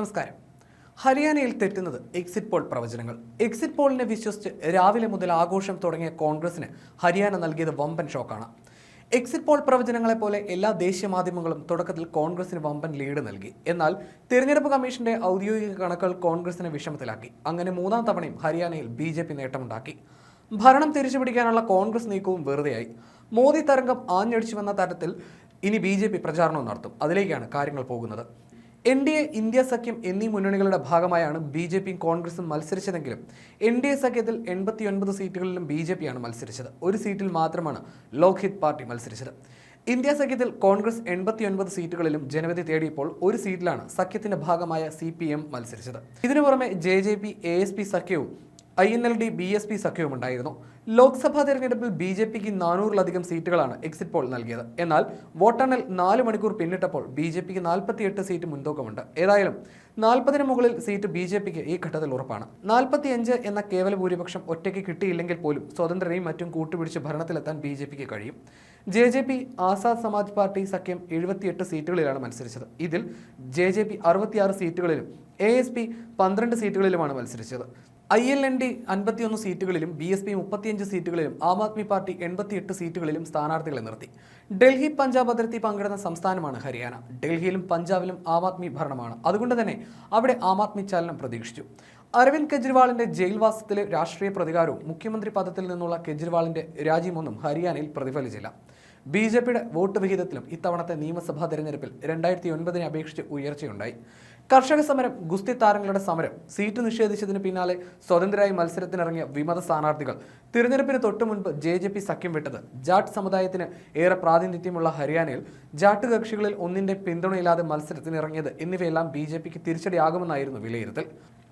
നമസ്കാരം. ഹരിയാനയിൽ തെറ്റുന്നത് എക്സിറ്റ് പോൾ പ്രവചനങ്ങൾ. എക്സിറ്റ് പോളിനെ വിശ്വസിച്ച് രാവിലെ മുതൽ ആഘോഷം തുടങ്ങിയ കോൺഗ്രസിന് ഹരിയാന നൽകിയത് വമ്പൻ ഷോക്കാണ്. എക്സിറ്റ് പോൾ പ്രവചനങ്ങളെ പോലെ എല്ലാ ദേശീയ മാധ്യമങ്ങളും തുടക്കത്തിൽ കോൺഗ്രസിന് വമ്പൻ ലീഡ് നൽകി. എന്നാൽ തിരഞ്ഞെടുപ്പ് കമ്മീഷന്റെ ഔദ്യോഗിക കണക്കുകൾ കോൺഗ്രസിനെ വിഷമത്തിലാക്കി. അങ്ങനെ മൂന്നാം തവണയും ഹരിയാനയിൽ ബി ജെ പി നേട്ടമുണ്ടാക്കി. ഭരണം തിരിച്ചുപിടിക്കാനുള്ള കോൺഗ്രസ് നീക്കവും വെറുതെയായി. മോദി തരംഗം ആഞ്ഞടിച്ചുവെന്ന തരത്തിൽ ഇനി ബി ജെ പി പ്രചാരണം നടത്തും. അതിലേക്കാണ് കാര്യങ്ങൾ പോകുന്നത്. എൻ ഡി എ ഇന്ത്യ സഖ്യം എന്നീ മുന്നണികളുടെ ഭാഗമായാണ് ബി ജെ പിയും കോൺഗ്രസും മത്സരിച്ചതെങ്കിലും എൻ ഡി എ സഖ്യത്തിൽ എൺപത്തിയൊൻപത് സീറ്റുകളിലും ബി ജെ പിയാണ് മത്സരിച്ചത്. ഒരു സീറ്റിൽ മാത്രമാണ് ലോക്ഹിത് പാർട്ടി മത്സരിച്ചത്. ഇന്ത്യ സഖ്യത്തിൽ കോൺഗ്രസ് എൺപത്തിയൊൻപത് സീറ്റുകളിലും ജനവിധി തേടിയപ്പോൾ ഒരു സീറ്റിലാണ് സഖ്യത്തിന്റെ ഭാഗമായ സി പി എം മത്സരിച്ചത്. ഇതിനു പുറമെ J J P A S P സഖ്യവും I N L D B S P സഖ്യവും ഉണ്ടായിരുന്നു. ലോക്സഭാ തെരഞ്ഞെടുപ്പിൽ ബി ജെ പിക്ക് നാനൂറിലധികം സീറ്റുകളാണ് എക്സിറ്റ് പോൾ നൽകിയത്. എന്നാൽ വോട്ടെണ്ണൽ നാല് മണിക്കൂർ പിന്നിട്ടപ്പോൾ ബി ജെ പിക്ക് നാൽപ്പത്തിയെട്ട് സീറ്റ് മുൻതൂക്കമുണ്ട്. ഏതായാലും നാൽപ്പതിന് മുകളിൽ സീറ്റ് ബി ജെ പിക്ക് ഈ ഘട്ടത്തിൽ ഉറപ്പാണ്. നാൽപ്പത്തിയഞ്ച് എന്ന കേവല ഭൂരിപക്ഷം ഒറ്റയ്ക്ക് കിട്ടിയില്ലെങ്കിൽ പോലും സ്വതന്ത്രരെയും മറ്റും കൂട്ടുപിടിച്ച് ഭരണത്തിലെത്താൻ ബി ജെ പിക്ക് കഴിയും. J J P Azad Samaj party സഖ്യം എഴുപത്തിയെട്ട് സീറ്റുകളിലാണ് മത്സരിച്ചത്. ഇതിൽ ജെ ജെ പി അറുപത്തിയാറ് സീറ്റുകളിലും എ എസ് പി പന്ത്രണ്ട് സീറ്റുകളിലുമാണ് മത്സരിച്ചത്. ഐ എൽ എൻ ഡി അൻപത്തിയൊന്ന് സീറ്റുകളിലും ബി എസ് പി മുപ്പത്തിയഞ്ച് സീറ്റുകളിലും ആം ആദ്മി പാർട്ടി എൺപത്തിയെട്ട് സീറ്റുകളിലും സ്ഥാനാർത്ഥികളെ നിർത്തി. ഡൽഹി പഞ്ചാബ് അതിർത്തി പങ്കിടുന്ന സംസ്ഥാനമാണ് ഹരിയാന. ഡൽഹിയിലും പഞ്ചാബിലും ആം ആദ്മി ഭരണമാണ്. അതുകൊണ്ട് തന്നെ അവിടെ ആം ആദ്മി ചലനം പ്രതീക്ഷിച്ചു. അരവിന്ദ് കെജ്രിവാളിന്റെ ജയിൽവാസത്തിലെ രാഷ്ട്രീയ പ്രതികാരവും മുഖ്യമന്ത്രി പദത്തിൽ നിന്നുള്ള കെജ്രിവാളിന്റെ രാജ്യമൊന്നും ഹരിയാനയിൽ പ്രതിഫലിച്ചില്ല. ബി ജെ പിയുടെ വോട്ട് വിഹിതത്തിലും ഇത്തവണത്തെ നിയമസഭാ തെരഞ്ഞെടുപ്പിൽ രണ്ടായിരത്തി ഒൻപതിനെ അപേക്ഷിച്ച് ഉയർച്ചയുണ്ടായി. കർഷക സമരം ഗുസ്തി താരങ്ങളുടെ സമരം സീറ്റ് നിഷേധിച്ചതിന് പിന്നാലെ സ്വതന്ത്രരായി മത്സരത്തിനിറങ്ങിയ വിമത സ്ഥാനാർത്ഥികൾ. തിരഞ്ഞെടുപ്പിന് തൊട്ടു മുൻപ് ജെ ജെ പി സഖ്യം വിട്ടത് ജാട്ട് സമുദായത്തിന് ഏറെ പ്രാതിനിധ്യമുള്ള ഹരിയാനയിൽ ജാട്ട് കക്ഷികളിൽ ഒന്നിന്റെ പിന്തുണയില്ലാതെ മത്സരത്തിനിറങ്ങിയത് എന്നിവയെല്ലാം ബി ജെ പിക്ക് തിരിച്ചടിയാകുമെന്നായിരുന്നു വിലയിരുത്തൽ.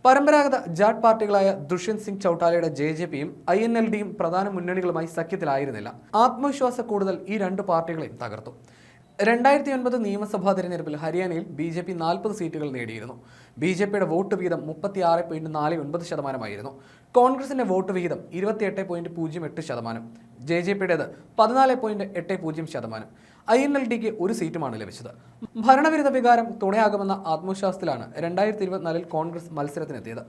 പരമ്പരാഗത ജാട്ട് പാർട്ടികളായ ദുഷ്യന്ത് സിംഗ് ചൌട്ടാലയുടെ ജെ ജെ പിയും ഐ എൻ എൽ ഡിയും പ്രധാന മുന്നണികളുമായി സഖ്യത്തിലായിരുന്നില്ല. ആത്മവിശ്വാസ കൂടുതൽ ഈ രണ്ട് പാർട്ടികളെയും തകർത്തു. രണ്ടായിരത്തി ഒൻപത് നിയമസഭാ തെരഞ്ഞെടുപ്പിൽ ഹരിയാനയിൽ ബി ജെ പി നാൽപ്പത് സീറ്റുകൾ നേടിയിരുന്നു. ബി ജെ പിയുടെ വോട്ട് വിഹിതം മുപ്പത്തി ആറ് പോയിന്റ് നാല് ഒൻപത് ശതമാനമായിരുന്നു. കോൺഗ്രസിന്റെ വോട്ട് വിഹിതം ഇരുപത്തിയെട്ട് പോയിന്റ് പൂജ്യം എട്ട് ശതമാനം. ജെ ജെ പിയുടേത് പതിനാല് പോയിന്റ് എട്ട് പൂജ്യം ശതമാനം. ഐ എൻ എൽ ഡിക്ക് ഒരു സീറ്റുമാണ് ലഭിച്ചത്. ഭരണവിരുദ്ധ വികാരം തുണയാകുമെന്ന ആത്മവിശ്വാസത്തിലാണ് രണ്ടായിരത്തി ഇരുപത്തിനാലിൽ കോൺഗ്രസ് മത്സരത്തിനെത്തിയത്.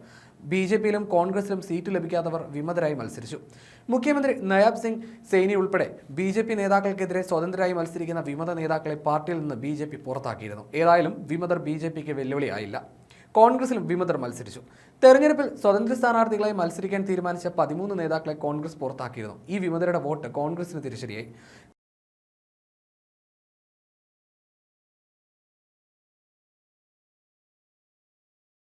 ബി ജെ പിയിലും കോൺഗ്രസിലും സീറ്റ് ലഭിക്കാത്തവർ വിമതരായി മത്സരിച്ചു. മുഖ്യമന്ത്രി നയാബ് സിംഗ് സെയ്നി ഉൾപ്പെടെ ബി ജെ പി നേതാക്കൾക്കെതിരെ സ്വതന്ത്രരായി മത്സരിക്കുന്ന വിമത നേതാക്കളെ പാർട്ടിയിൽ നിന്ന് ബി ജെ പി പുറത്താക്കിയിരുന്നു. ഏതായാലും വിമതർ ബി ജെ പിക്ക് വെല്ലുവിളിയായില്ല. കോൺഗ്രസിലും വിമതർ മത്സരിച്ചു. തെരഞ്ഞെടുപ്പിൽ സ്വതന്ത്ര സ്ഥാനാർത്ഥികളായി മത്സരിക്കാൻ തീരുമാനിച്ച പതിമൂന്ന് നേതാക്കളെ കോൺഗ്രസ് പുറത്താക്കിയിരുന്നു. ഈ വിമതരുടെ വോട്ട് കോൺഗ്രസിന് തിരിച്ചടിയായി.